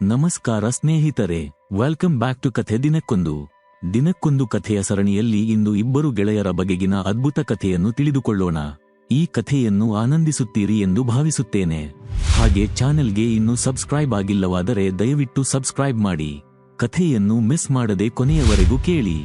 ನಮಸ್ಕಾರ ಸ್ನೇಹಿತರೆ welcome back to ಕಥೆ ದಿನಕ್ಕೊಂದು. ದಿನಕ್ಕೊಂದು ಕಥೆಯ ಸರಣಿಯಲ್ಲಿ ಇಂದು ಇಬ್ಬರು ಗೆಳೆಯರ ಬಗೆಗಿನ ಅದ್ಭುತ ಕಥೆಯನ್ನು ತಿಳಿದುಕೊಳ್ಳೋಣ. ಈ ಕಥೆಯನ್ನು ಆನಂದಿಸುತ್ತೀರಿ ಎಂದು ಭಾವಿಸುತ್ತೇನೆ. ಹಾಗೆ ಚಾನೆಲ್ಗೆ ಇನ್ನೂ ಸಬ್ಸ್ಕ್ರೈಬ್ ಆಗಿಲ್ಲವಾದರೆ ದಯವಿಟ್ಟು ಸಬ್ಸ್ಕ್ರೈಬ್ ಮಾಡಿ. ಕಥೆಯನ್ನು ಮಿಸ್ ಮಾಡದೆ ಕೊನೆಯವರೆಗೂ ಕೇಳಿ.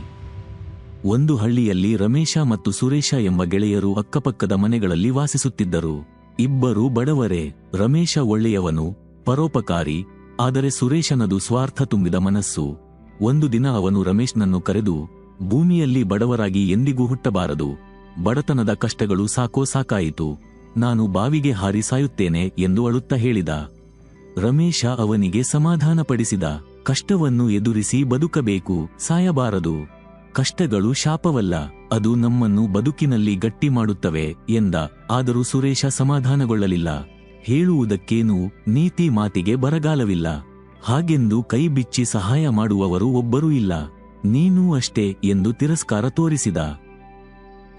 ಒಂದು ಹಳ್ಳಿಯಲ್ಲಿ ರಮೇಶ ಮತ್ತು ಸುರೇಶ ಎಂಬ ಗೆಳೆಯರು ಅಕ್ಕಪಕ್ಕದ ಮನೆಗಳಲ್ಲಿ ವಾಸಿಸುತ್ತಿದ್ದರು. ಇಬ್ಬರು ಬಡವರೇ, ರಮೇಶ ಒಳ್ಳೆಯವನು, ಪರೋಪಕಾರಿ ಆದರೆ ಸುರೇಶನದು ಸ್ವಾರ್ಥ ತುಂಬಿದ ಮನಸ್ಸು. ಒಂದು ದಿನ ಅವನು ರಮೇಶ್ನನ್ನು ಕರೆದು, ಭೂಮಿಯಲ್ಲಿ ಬಡವರಾಗಿ ಎಂದಿಗೂ ಹುಟ್ಟಬಾರದು. ಬಡತನದ ಕಷ್ಟಗಳು ಸಾಕೋ ಸಾಕಾಯಿತು. ನಾನು ಬಾವಿಗೆ ಹಾರಿ ಸಾಯುತ್ತೇನೆ ಎಂದು ಅಳುತ್ತಾ ಹೇಳಿದ. ರಮೇಶ ಅವನಿಗೆ ಸಮಾಧಾನಪಡಿಸಿದ. ಕಷ್ಟವನ್ನು ಎದುರಿಸಿ ಬದುಕಬೇಕು. ಸಾಯಬಾರದು. ಕಷ್ಟಗಳು ಶಾಪವಲ್ಲ. ಅದು ನಮ್ಮನ್ನು ಬದುಕಿನಲ್ಲಿ ಗಟ್ಟಿ ಮಾಡುತ್ತವೆ ಎಂದ. ಆದರೂ ಸುರೇಶ ಸಮಾಧಾನಗೊಳ್ಳಲಿಲ್ಲ. ಹೇಳುವುದಕ್ಕೇನು ನೀತಿ ಮಾತಿಗೆ ಬರಗಾಲವಿಲ್ಲ. ಹಾಗೆಂದು ಕೈ ಬಿಚ್ಚಿ ಸಹಾಯ ಮಾಡುವವರು ಒಬ್ಬರೂ ಇಲ್ಲ. ನೀನೂ ಅಷ್ಟೇ ಎಂದು ತಿರಸ್ಕಾರ ತೋರಿಸಿದ.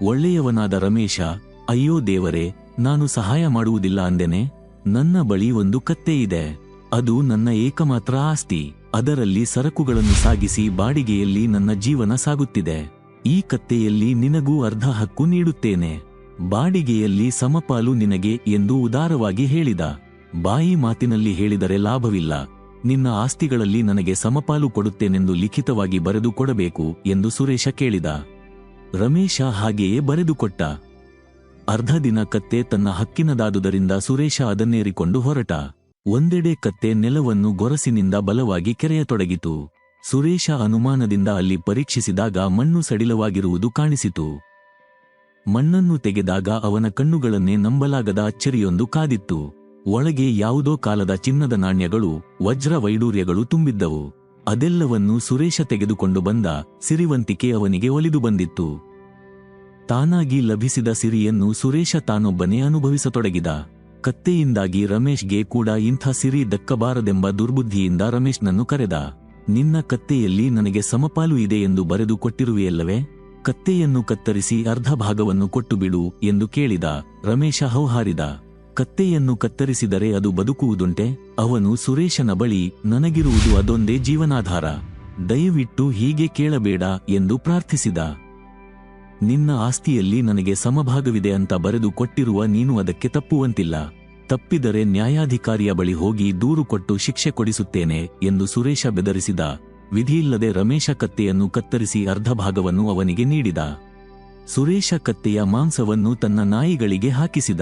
ಒಳ್ಳೆಯವನಾದ ರಮೇಶ, ಅಯ್ಯೋ ದೇವರೇ, ನಾನು ಸಹಾಯ ಮಾಡುವುದಿಲ್ಲ ಅಂದೆನೆ? ನನ್ನ ಬಳಿ ಒಂದು ಕತ್ತೆ ಇದೆ. ಅದು ನನ್ನ ಏಕಮಾತ್ರ ಆಸ್ತಿ. ಅದರಲ್ಲಿ ಸರಕುಗಳನ್ನು ಸಾಗಿಸಿ ಬಾಡಿಗೆಯಲ್ಲಿ ನನ್ನ ಜೀವನ ಸಾಗುತ್ತಿದೆ. ಈ ಕತ್ತೆಯಲ್ಲಿ ನಿನಗೂ ಅರ್ಧ ಹಕ್ಕು ನೀಡುತ್ತೇನೆ. ಬಾಡಿಗೆಯಲ್ಲಿ ಸಮಪಾಲು ನಿನಗೆ ಎಂದು ಉದಾರವಾಗಿ ಹೇಳಿದ. ಬಾಯಿ ಮಾತಿನಲ್ಲಿ ಹೇಳಿದರೆ ಲಾಭವಿಲ್ಲ. ನಿನ್ನ ಆಸ್ತಿಗಳಲ್ಲಿ ನನಗೆ ಸಮಪಾಲು ಕೊಡುತ್ತೇನೆಂದು ಲಿಖಿತವಾಗಿ ಬರೆದು ಕೊಡಬೇಕು ಎಂದು ಸುರೇಶ ಕೇಳಿದ. ರಮೇಶ ಹಾಗೆಯೇ ಬರೆದುಕೊಟ್ಟ ಅರ್ಧ ದಿನ ಕತ್ತೆ ತನ್ನ ಹಕ್ಕಿನದಾದುದರಿಂದ ಸುರೇಶ ಅದನ್ನೇರಿಕೊಂಡು ಹೊರಟ. ಒಂದೆಡೆ ಕತ್ತೆ ನೆಲವನ್ನು ಗೊರಸಿನಿಂದ ಬಲವಾಗಿ ಕೆರೆಯತೊಡಗಿತು. ಸುರೇಶ ಅನುಮಾನದಿಂದ ಅಲ್ಲಿ ಪರೀಕ್ಷಿಸಿದಾಗ ಮಣ್ಣು ಸಡಿಲವಾಗಿರುವುದು ಕಾಣಿಸಿತು. ಮಣ್ಣನ್ನು ತೆಗೆದಾಗ ಅವನ ಕಣ್ಣುಗಳನ್ನೇ ನಂಬಲಾಗದ ಅಚ್ಚರಿಯೊಂದು ಕಾದಿತ್ತು. ಒಳಗೆ ಯಾವುದೋ ಕಾಲದ ಚಿನ್ನದ ನಾಣ್ಯಗಳು ವಜ್ರ ವೈಡೂರ್ಯಗಳು ತುಂಬಿದ್ದವು. ಅದೆಲ್ಲವನ್ನೂ ಸುರೇಶ ತೆಗೆದುಕೊಂಡು ಬಂದ ಸಿರಿವಂತಿಕೆ ಅವನಿಗೆ ಒಲಿದು ಬಂದಿತ್ತು. ತಾನಾಗಿ ಲಭಿಸಿದ ಸಿರಿಯನ್ನು ಸುರೇಶ ತಾನೊಬ್ಬನೇ ಅನುಭವಿಸತೊಡಗಿದ. ಕತ್ತೆಯಿಂದಾಗಿ ರಮೇಶ್ಗೆ ಕೂಡ ಇಂಥ ಸಿರಿ ದಕ್ಕಬಾರದೆಂಬ ದುರ್ಬುದ್ಧಿಯಿಂದ ರಮೇಶ್ನನ್ನು ಕರೆದ. ನಿನ್ನ ಕತ್ತೆಯಲ್ಲಿ ನನಗೆ ಸಮಪಾಲು ಇದೆ ಎಂದು ಬರೆದು ಕೊಟ್ಟಿರುವೆಯಲ್ಲವೇ? ಕತ್ತೆಯನ್ನು ಕತ್ತರಿಸಿ ಅರ್ಧ ಭಾಗವನ್ನು ಕೊಟ್ಟು ಬಿಡು ಎಂದು ಕೇಳಿದ ರಮೇಶ ಹೌಹಾರಿದ. ಕತ್ತೆಯನ್ನು ಕತ್ತರಿಸಿದರೆ ಅದು ಬದುಕುವುದುಂಟೆ? ಅವನು ಸುರೇಶನ ಬಳಿ, ನನಗಿರುವುದು ಅದೊಂದೇ ಜೀವನಾಧಾರ. ದಯವಿಟ್ಟು ಹೀಗೆ ಕೇಳಬೇಡ ಎಂದು ಪ್ರಾರ್ಥಿಸಿದ. ನಿನ್ನ ಆಸ್ತಿಯಲ್ಲಿ ನನಗೆ ಸಮಭಾಗವಿದೆ ಅಂತ ಬರೆದು ಕೊಟ್ಟಿರುವ ನೀನು ಅದಕ್ಕೆ ತಪ್ಪುವಂತಿಲ್ಲ. ತಪ್ಪಿದರೆ ನ್ಯಾಯಾಧಿಕಾರಿಯ ಬಳಿ ಹೋಗಿ ದೂರು ಕೊಟ್ಟು ಶಿಕ್ಷೆ ಕೊಡಿಸುತ್ತೇನೆ ಎಂದು ಸುರೇಶ ಬೆದರಿಸಿದ. ವಿಧಿಯಿಲ್ಲದೆ ರಮೇಶ ಕತ್ತೆಯನ್ನು ಕತ್ತರಿಸಿ ಅರ್ಧ ಭಾಗವನ್ನು ಅವನಿಗೆ ನೀಡಿದ. ಸುರೇಶ ಕತ್ತೆಯ ಮಾಂಸವನ್ನು ತನ್ನ ನಾಯಿಗಳಿಗೆ ಹಾಕಿಸಿದ.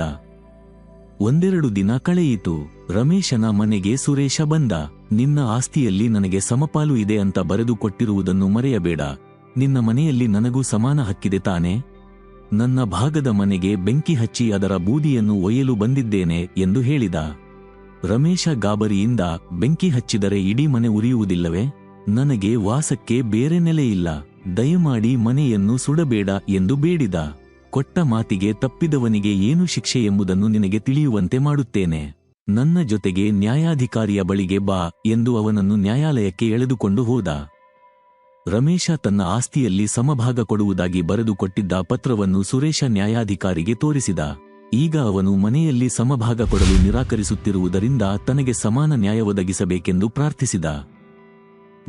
ಒಂದೆರಡು ದಿನ ಕಳೆಯಿತು. ರಮೇಶನ ಮನೆಗೆ ಸುರೇಶ ಬಂದ. ನಿನ್ನ ಆಸ್ತಿಯಲ್ಲಿ ನನಗೆ ಸಮಪಾಲು ಇದೆ ಅಂತ ಬರೆದುಕೊಟ್ಟಿರುವುದನ್ನು ಮರೆಯಬೇಡ. ನಿನ್ನ ಮನೆಯಲ್ಲಿ ನನಗೂ ಸಮಾನ ಹಕ್ಕಿದೆ ತಾನೆ. ನನ್ನ ಭಾಗದ ಮನೆಗೆ ಬೆಂಕಿ ಹಚ್ಚಿ ಅದರ ಬೂದಿಯನ್ನು ಒಯ್ಯಲು ಬಂದಿದ್ದೇನೆ ಎಂದು ಹೇಳಿದ. ರಮೇಶ ಗಾಬರಿಯಿಂದ ಬೆಂಕಿ ಹಚ್ಚಿದರೆ ಇಡೀ ಮನೆ ಉರಿಯುವುದಿಲ್ಲವೇ? ನನಗೆ ವಾಸಕ್ಕೆ ಬೇರೆ ನೆಲೆಯಿಲ್ಲ ದಯಮಾಡಿ ಮನೆಯನ್ನು ಸುಡಬೇಡ ಎಂದು ಬೇಡಿದ. ಕೊಟ್ಟ ಮಾತಿಗೆ ತಪ್ಪಿದವನಿಗೆ ಏನು ಶಿಕ್ಷೆ ಎಂಬುದನ್ನು ನಿನಗೆ ತಿಳಿಯುವಂತೆ ಮಾಡುತ್ತೇನೆ. ನನ್ನ ಜೊತೆಗೆ ನ್ಯಾಯಾಧಿಕಾರಿಯ ಬಳಿಗೆ ಬಾ ಎಂದು ಅವನನ್ನು ನ್ಯಾಯಾಲಯಕ್ಕೆ ಎಳೆದುಕೊಂಡು ಹೋದ. ರಮೇಶ ತನ್ನ ಆಸ್ತಿಯಲ್ಲಿ ಸಮಭಾಗ ಕೊಡುವುದಾಗಿ ಬರೆದುಕೊಟ್ಟಿದ್ದ ಪತ್ರವನ್ನು ಸುರೇಶ ನ್ಯಾಯಾಧಿಕಾರಿಗೆ ತೋರಿಸಿದ. ಈಗ ಅವನು ಮನೆಯಲ್ಲಿ ಸಮಭಾಗ ಕೊಡಲು ನಿರಾಕರಿಸುತ್ತಿರುವುದರಿಂದ ತನಗೆ ಸಮಾನ ನ್ಯಾಯ ಒದಗಿಸಬೇಕೆಂದು ಪ್ರಾರ್ಥಿಸಿದ.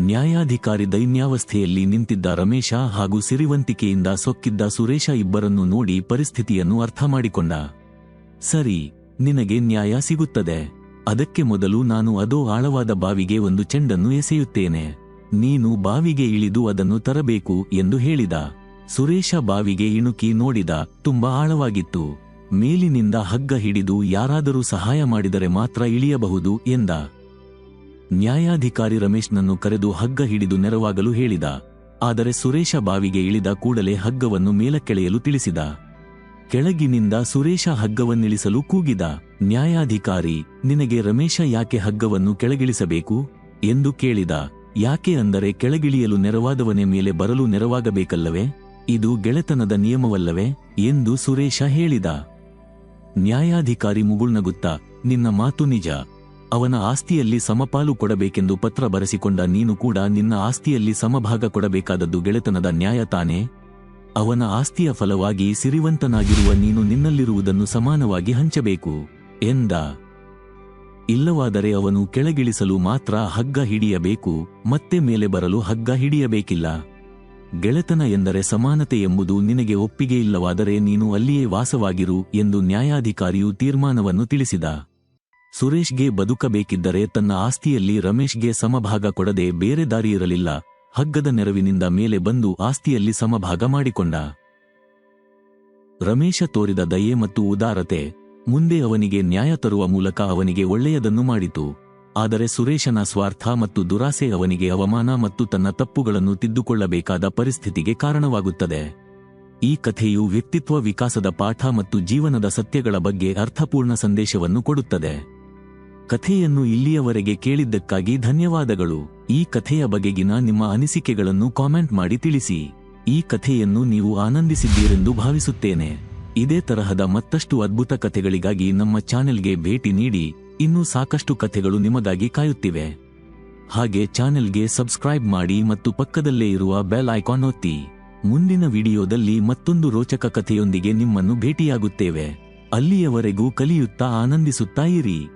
ನ್ಯಾಯಾಧಿಕಾರಿ ದೈನ್ಯಾವಸ್ಥೆಯಲ್ಲಿ ನಿಂತಿದ್ದ ರಮೇಶ ಹಾಗೂ ಸಿರಿವಂತಿಕೆಯಿಂದ ಸೊಕ್ಕಿದ್ದ ಸುರೇಶ ಇಬ್ಬರನ್ನು ನೋಡಿ ಪರಿಸ್ಥಿತಿಯನ್ನು ಅರ್ಥ ಮಾಡಿಕೊಂಡ. ಸರಿ, ನಿನಗೆ ನ್ಯಾಯ ಸಿಗುತ್ತದೆ. ಅದಕ್ಕೆ ಮೊದಲು ನಾನು ಅದೋ ಆಳವಾದ ಬಾವಿಗೆ ಒಂದು ಚೆಂಡನ್ನು ಎಸೆಯುತ್ತೇನೆ. ನೀನು ಬಾವಿಗೆ ಇಳಿದು ಅದನ್ನು ತರಬೇಕು ಎಂದು ಹೇಳಿದ. ಸುರೇಶ ಬಾವಿಗೆ ಇಣುಕಿ ನೋಡಿದ, ತುಂಬಾ ಆಳವಾಗಿತ್ತು. ಮೇಲಿನಿಂದ ಹಗ್ಗ ಹಿಡಿದು ಯಾರಾದರೂ ಸಹಾಯ ಮಾಡಿದರೆ ಮಾತ್ರ ಇಳಿಯಬಹುದು ಎಂದ. ನ್ಯಾಯಾಧಿಕಾರಿ ರಮೇಶ್ನನ್ನು ಕರೆದು ಹಗ್ಗ ಹಿಡಿದು ನೆರವಾಗಲು ಹೇಳಿದ. ಆದರೆ ಸುರೇಶ ಬಾವಿಗೆ ಇಳಿದ ಕೂಡಲೇ ಹಗ್ಗವನ್ನು ಮೇಲಕ್ಕೆಳೆಯಲು ತಿಳಿಸಿದ. ಕೆಳಗಿನಿಂದ ಸುರೇಶ ಹಗ್ಗವನ್ನಿಳಿಸಲು ಕೂಗಿದ. ನ್ಯಾಯಾಧಿಕಾರಿ, ನಿನಗೆ ರಮೇಶ ಯಾಕೆ ಹಗ್ಗವನ್ನು ಕೆಳಗಿಳಿಸಬೇಕು? ಎಂದು ಕೇಳಿದ. ಯಾಕೆ ಅಂದರೆ ಕೆಳಗಿಳಿಯಲು ನೆರವಾದವನೇ ಮೇಲೆ ಬರಲು ನೆರವಾಗಬೇಕಲ್ಲವೇ? ಇದು ಗೆಳೆತನದ ನಿಯಮವಲ್ಲವೇ? ಎಂದು ಸುರೇಶ ಹೇಳಿದ. ನ್ಯಾಯಾಧಿಕಾರಿ ಮುಗುಳ್ನಗುತ್ತಾ, ನಿನ್ನ ಮಾತು ನಿಜ. ಅವನ ಆಸ್ತಿಯಲ್ಲಿ ಸಮಪಾಲು ಕೊಡಬೇಕೆಂದು ಪತ್ರ ಬರೆಸಿಕೊಂಡ ನೀನು ಕೂಡ ನಿನ್ನ ಆಸ್ತಿಯಲ್ಲಿ ಸಮಭಾಗ ಕೊಡಬೇಕಾದದ್ದು ಗೆಳೆತನದ ನ್ಯಾಯ ತಾನೆ? ಅವನ ಆಸ್ತಿಯ ಫಲವಾಗಿ ಸಿರಿವಂತನಾಗಿರುವ ನೀನು ನಿನ್ನಲ್ಲಿರುವುದನ್ನು ಸಮಾನವಾಗಿ ಹಂಚಬೇಕು ಎಂದ. ಇಲ್ಲವಾದರೆ ಅವನು ಕೆಳಗಿಳಿಸಲು ಮಾತ್ರ ಹಗ್ಗ ಹಿಡಿಯಬೇಕು, ಮತ್ತೆ ಮೇಲೆ ಬರಲು ಹಗ್ಗ ಹಿಡಿಯಬೇಕಿಲ್ಲ. ಗೆಳೆತನ ಎಂದರೆ ಸಮಾನತೆ ಎಂಬುದು ನಿನಗೆ ಒಪ್ಪಿಗೆ ಇಲ್ಲವಾದರೆ ನೀನು ಅಲ್ಲಿಯೇ ವಾಸವಾಗಿರು ಎಂದು ನ್ಯಾಯಾಧಿಕಾರಿಯು ತೀರ್ಮಾನವನ್ನು ತಿಳಿಸಿದ. ಸುರೇಶ್ಗೆ ಬದುಕಬೇಕಿದ್ದರೆ ತನ್ನ ಆಸ್ತಿಯಲ್ಲಿ ರಮೇಶ್ಗೆ ಸಮಭಾಗ ಕೊಡದೆ ಬೇರೆ ದಾರಿ ಇರಲಿಲ್ಲ. ಹಗ್ಗದ ನೆರವಿನಿಂದ ಮೇಲೆ ಬಂದು ಆಸ್ತಿಯಲ್ಲಿ ಸಮಭಾಗ ಮಾಡಿಕೊಂಡ. ರಮೇಶ ತೋರಿದ ದಯೆ ಮತ್ತು ಉದಾರತೆ ಮುಂದೆ ಅವನಿಗೆ ನ್ಯಾಯ ತರುವ ಮೂಲಕ ಅವನಿಗೆ ಒಳ್ಳೆಯದನ್ನು ಮಾಡಿತು. ಆದರೆ ಸುರೇಶನ ಸ್ವಾರ್ಥ ಮತ್ತು ದುರಾಸೆ ಅವನಿಗೆ ಅವಮಾನ ಮತ್ತು ತನ್ನ ತಪ್ಪುಗಳನ್ನು ತಿದ್ದುಕೊಳ್ಳಬೇಕಾದ ಪರಿಸ್ಥಿತಿಗೆ ಕಾರಣವಾಗುತ್ತದೆ. ಈ ಕಥೆಯು ವ್ಯಕ್ತಿತ್ವ ವಿಕಾಸದ ಪಾಠ ಮತ್ತು ಜೀವನದ ಸತ್ಯಗಳ ಬಗ್ಗೆ ಅರ್ಥಪೂರ್ಣ ಸಂದೇಶವನ್ನು ಕೊಡುತ್ತದೆ. ಕಥೆಯನ್ನು ಇಲ್ಲಿಯವರೆಗೆ ಕೇಳಿದ್ದಕ್ಕಾಗಿ ಧನ್ಯವಾದಗಳು. ಈ ಕಥೆಯ ಬಗೆಗಿನ ನಿಮ್ಮ ಅನಿಸಿಕೆಗಳನ್ನು ಕಾಮೆಂಟ್ ಮಾಡಿ ತಿಳಿಸಿ. ಈ ಕಥೆಯನ್ನು ನೀವು ಆನಂದಿಸಿದ್ದೀರೆಂದು ಭಾವಿಸುತ್ತೇನೆ. ಇದೇ ತರಹದ ಮತ್ತಷ್ಟು ಅದ್ಭುತ ಕಥೆಗಳಿಗಾಗಿ ನಮ್ಮ ಚಾನೆಲ್ಗೆ ಭೇಟಿ ನೀಡಿ. ಇನ್ನೂ ಸಾಕಷ್ಟು ಕಥೆಗಳು ನಿಮಗಾಗಿ ಕಾಯುತ್ತಿವೆ. ಹಾಗೆ ಚಾನೆಲ್ಗೆ ಸಬ್ಸ್ಕ್ರೈಬ್ ಮಾಡಿ ಮತ್ತು ಪಕ್ಕದಲ್ಲೇ ಇರುವ ಬೆಲ್ ಐಕಾನ್ ಒತ್ತಿ. ಮುಂದಿನ ವಿಡಿಯೋದಲ್ಲಿ ಮತ್ತೊಂದು ರೋಚಕ ಕಥೆಯೊಂದಿಗೆ ನಿಮ್ಮನ್ನು ಭೇಟಿಯಾಗುತ್ತೇವೆ. ಅಲ್ಲಿಯವರೆಗೂ ಕಲಿಯುತ್ತಾ ಆನಂದಿಸುತ್ತಾ ಇರಿ.